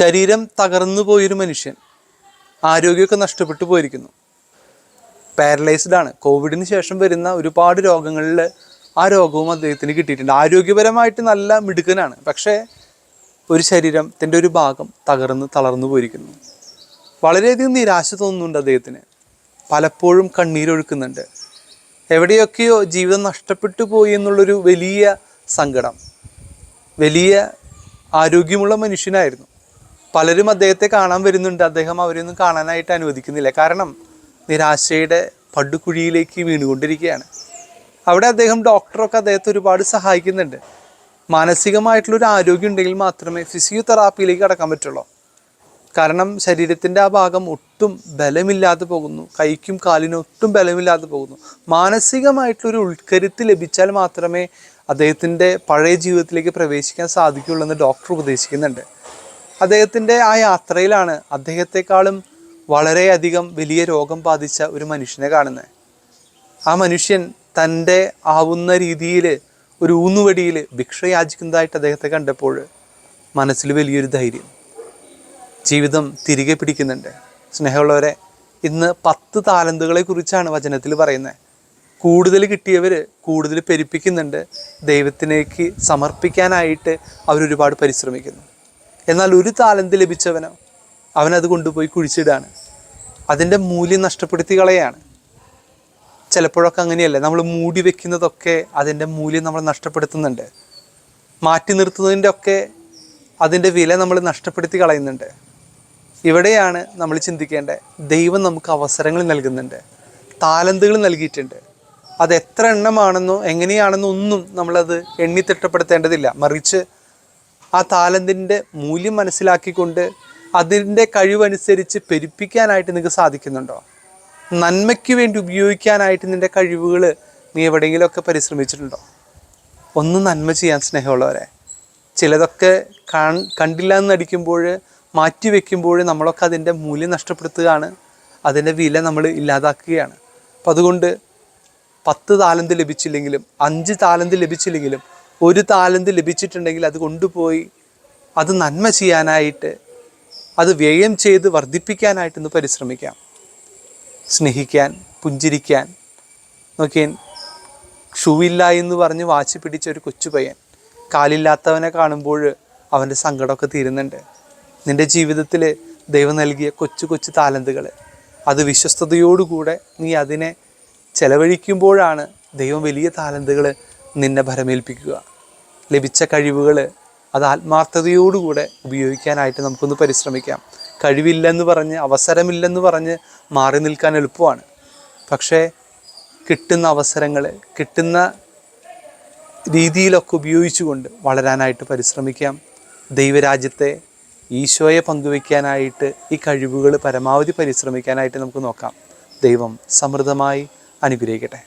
ശരീരം തകർന്നു പോയൊരു മനുഷ്യൻ ആരോഗ്യമൊക്കെ നഷ്ടപ്പെട്ടു പോയിരിക്കുന്നു. പാരലൈസ്ഡ് ആണ്. കോവിഡിന് ശേഷം വരുന്ന ഒരുപാട് രോഗങ്ങളിൽ ആ രോഗവും അദ്ദേഹത്തിന് കിട്ടിയിട്ടുണ്ട്. ആരോഗ്യപരമായിട്ട് നല്ല മിടുക്കനാണ്. പക്ഷേ ഒരു ശരീരത്തിന്റെ ഒരു ഭാഗം തകർന്ന് തളർന്നു പോയിരിക്കുന്നു. വളരെയധികം നിരാശ തോന്നുന്നുണ്ട് അദ്ദേഹത്തിന്. പലപ്പോഴും കണ്ണീരൊഴുക്കുന്നുണ്ട് എവിടെയൊക്കെയോ ജീവിതം നഷ്ടപ്പെട്ടു പോയി എന്നുള്ളൊരു വലിയ സങ്കടം. വലിയ ആരോഗ്യമുള്ള മനുഷ്യനായിരുന്നു. പലരും അദ്ദേഹത്തെ കാണാൻ വരുന്നുണ്ട്. അദ്ദേഹം അവരെയൊന്നും കാണാനായിട്ട് അനുവദിക്കുന്നില്ല. കാരണം നിരാശയുടെ പടുകുഴിയിലേക്ക് വീണുകൊണ്ടിരിക്കുകയാണ്. അവിടെ അദ്ദേഹം ഡോക്ടറൊക്കെ അദ്ദേഹത്തെ ഒരുപാട് സഹായിക്കുന്നുണ്ട്. മാനസികമായിട്ടുള്ളൊരു ആരോഗ്യം ഉണ്ടെങ്കിൽ മാത്രമേ ഫിസിയോതെറാപ്പിയിലേക്ക് കടക്കാൻ പറ്റുള്ളൂ. കാരണം ശരീരത്തിന്റെ ആ ഭാഗം ഒട്ടും ബലമില്ലാതെ പോകുന്നു. കൈക്കും കാലിനും ഒട്ടും ബലമില്ലാതെ പോകുന്നു. മാനസികമായിട്ടുള്ളൊരു ഉൾക്കരുത്ത് ലഭിച്ചാൽ മാത്രമേ അദ്ദേഹത്തിന്റെ പഴയ ജീവിതത്തിലേക്ക് പ്രവേശിക്കാൻ സാധിക്കുള്ളൂ എന്ന് ഡോക്ടർ ഉപദേശിക്കുന്നുണ്ട്. അദ്ദേഹത്തിന്റെ ആ യാത്രയിലാണ് അദ്ദേഹത്തെക്കാളും വളരെയധികം വലിയ രോഗം ബാധിച്ച ഒരു മനുഷ്യനെ കാണുന്നത്. ആ മനുഷ്യൻ തന്റെ ആവുന്ന രീതിയിൽ ഒരു ഊന്നുവടിയിൽ ഭിക്ഷ യാചിക്കുന്നതായിട്ട് അദ്ദേഹത്തെ കണ്ടപ്പോൾ മനസ്സിൽ വലിയൊരു ധൈര്യം ജീവിതം തിരികെ പിടിക്കുന്നുണ്ട്. സ്നേഹമുള്ളവരെ ഇന്ന് പത്ത് താലന്തുകളെ കുറിച്ചാണ് വചനത്തിൽ പറയുന്നത്. കൂടുതൽ കിട്ടിയവർ കൂടുതൽ പെരുപ്പിക്കുന്നുണ്ട്. ദൈവത്തിലേക്ക് സമർപ്പിക്കാനായിട്ട് അവരൊരുപാട് പരിശ്രമിക്കുന്നു. എന്നാൽ ഒരു താലന്ത് ലഭിച്ചവനോ അവനത് കൊണ്ടുപോയി കുഴിച്ചിടാണ്. അതിന്റെ മൂല്യം നഷ്ടപ്പെടുത്തി കളയാണ്. ചിലപ്പോഴൊക്കെ അങ്ങനെയല്ലേ നമ്മൾ മൂടി വെക്കുന്നതൊക്കെ അതിന്റെ മൂല്യം നമ്മൾ നഷ്ടപ്പെടുത്തുന്നുണ്ട്. മാറ്റി നിർത്തുന്നതിന്റെ ഒക്കെ അതിന്റെ വില നമ്മൾ നഷ്ടപ്പെടുത്തി കളയുന്നുണ്ട്. ഇവിടെയാണ് നമ്മൾ ചിന്തിക്കേണ്ടത് ദൈവം നമുക്ക് അവസരങ്ങൾ നൽകുന്നുണ്ട് താലന്തുകൾ നൽകിയിട്ടുണ്ട്. അത് എത്ര എണ്ണമാണെന്നോ എങ്ങനെയാണെന്നോ ഒന്നും നമ്മളത് എണ്ണിത്തിട്ടപ്പെടുത്തേണ്ടതില്ല. മറിച്ച് ആ താലന്തിന്റെ മൂല്യം മനസ്സിലാക്കിക്കൊണ്ട് അതിന്റെ കഴിവനുസരിച്ച് പെരുപ്പിക്കാനായിട്ട് നിങ്ങൾക്ക് സാധിക്കുന്നുണ്ടോ? നന്മയ്ക്ക് വേണ്ടി ഉപയോഗിക്കാനായിട്ട് നിന്റെ കഴിവുകൾ നീ എവിടെയെങ്കിലുമൊക്കെ പരിശ്രമിച്ചിട്ടുണ്ടോ? ഒന്ന് നന്മ ചെയ്യാൻ സ്നേഹമുള്ളവരെ. ചിലതൊക്കെ കണ്ടില്ല എന്ന് നടിക്കുമ്പോൾ മാറ്റി വെക്കുമ്പോൾ നമ്മളൊക്കെ അതിന്റെ മൂല്യം നഷ്ടപ്പെടുത്തുകയാണ്. അതിന്റെ വില നമ്മൾ ഇല്ലാതാക്കുകയാണ്. അപ്പം അതുകൊണ്ട് പത്ത് താലന്ത് ലഭിച്ചില്ലെങ്കിലും അഞ്ച് താലന്ത് ലഭിച്ചില്ലെങ്കിലും ഒരു താലന്ത് ലഭിച്ചിട്ടുണ്ടെങ്കിൽ അത് കൊണ്ടുപോയി അത് നന്മ ചെയ്യാനായിട്ട് അത് വ്യയം ചെയ്ത് വർദ്ധിപ്പിക്കാനായിട്ടൊന്ന് പരിശ്രമിക്കാം. സ്നേഹിക്കാൻ പുഞ്ചിരിക്കാൻ നോക്കിയേ ഷൂവില്ല എന്ന് പറഞ്ഞ് വാച്ച് പിടിച്ച ഒരു കൊച്ചു പയ്യൻ കാലില്ലാത്തവനെ കാണുമ്പോൾ അവന്റെ സങ്കടമൊക്കെ തീരുന്നുണ്ട്. നിന്റെ ജീവിതത്തിൽ ദൈവം നൽകിയ കൊച്ചു കൊച്ചു താലന്തുകൾ അത് വിശ്വസ്തയോടുകൂടെ നീ അതിനെ ചെലവഴിക്കുമ്പോഴാണ് ദൈവം വലിയ താലന്തുകൾ നിന്നെ ഭരമേൽപ്പിക്കുക. ലഭിച്ച കഴിവുകൾ അത് ആത്മാർത്ഥതയോടുകൂടെ ഉപയോഗിക്കാനായിട്ട് നമുക്കൊന്ന് പരിശ്രമിക്കാം. കഴിവില്ലെന്ന് പറഞ്ഞ് അവസരമില്ലെന്ന് പറഞ്ഞ് മാറി നിൽക്കാൻ എളുപ്പമാണ്. പക്ഷേ കിട്ടുന്ന അവസരങ്ങൾ കിട്ടുന്ന രീതിയിലൊക്കെ ഉപയോഗിച്ചുകൊണ്ട് വളരാനായിട്ട് പരിശ്രമിക്കാം. ദൈവരാജ്യത്തെ ഈശോയെ പങ്കുവയ്ക്കാനായിട്ട് ഈ കഴിവുകൾ പരമാവധി പരിശ്രമിക്കാനായിട്ട് നമുക്ക് നോക്കാം. ദൈവം സമൃദ്ധമായി അനുഗ്രഹിക്കട്ടെ.